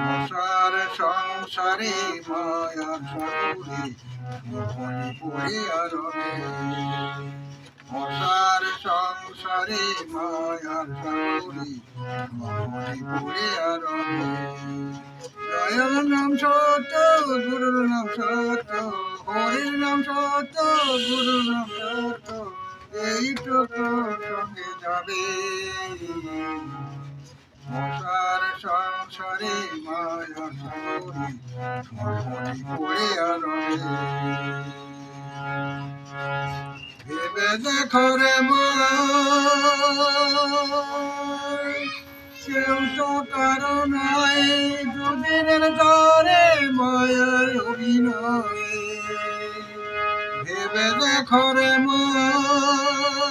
মশার সংসারে মায়ার সাগরে মনে পড়ে আর মশার সংসারে মায়ার সাগরে মনে পড়ে আর দয়াল নাম সত্য, গুরুর নাম সত্য হরির নাম সত্য, গুরুর নাম সত্য, এইটুকু সঙ্গে যাবে। মশার সংসারে মায়া সাগরে মনে পড়ে আর ভেবে দেখো রে কেউ তো কারও নাই, দুদিনের তরে মায়ার অভিনয়। ভেবে দেখো রে মন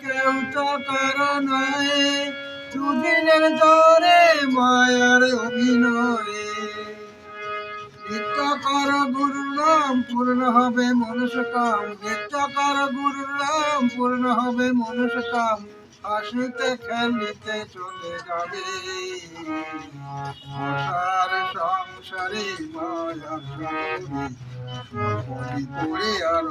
কেউ তো কারও দুদিনের তরে মায়ার অভিনয়। নিত্য কর গুরুর নাম পূর্ণ হবে মনুষ্য কাম নিত্য কর গুরুর নাম পূর্ণ হবে মনুষ্য কাম হাসিতে খেলিতে চলে যাবে। মশার সংসারে মায়া সাগরে পড়ে আর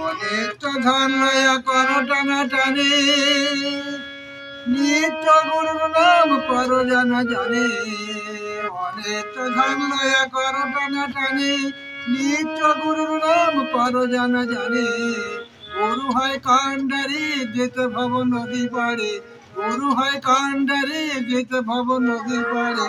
অনেক ধন লয়া কর টানা টানে নিত্য গুরুর নাম কর জানা জানে অনেক ধন লয়া কর টানা টানে নিত্য গুরুর নাম কর জানা গরু হয় কাণ্ডারি যেতে ভব নদী পাড়ে। গরু হয় কাণ্ডারি যেতে ভব নদী পাড়ে।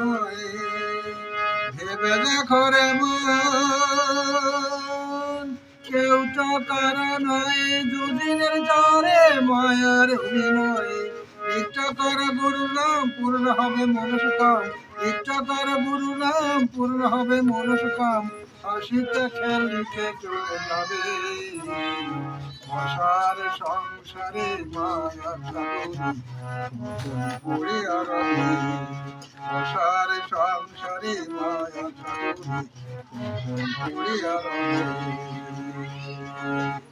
ভেবে দেখো রে মন। কেউ তো কারও নয় দুদিনের জ্বরে, মায়ার অভিনয়। ইচ্ছা কর গুরু নাম, পূর্ণ হবে মনুষ্য কাম। ইচ্ছা কর গুরু নাম, পূর্ণ হবে মনুষ্য কাম। হাসিতে খেলিতে চলে যাবে। মশার সংসারে মায়া পড়ে আর মশার Thank you.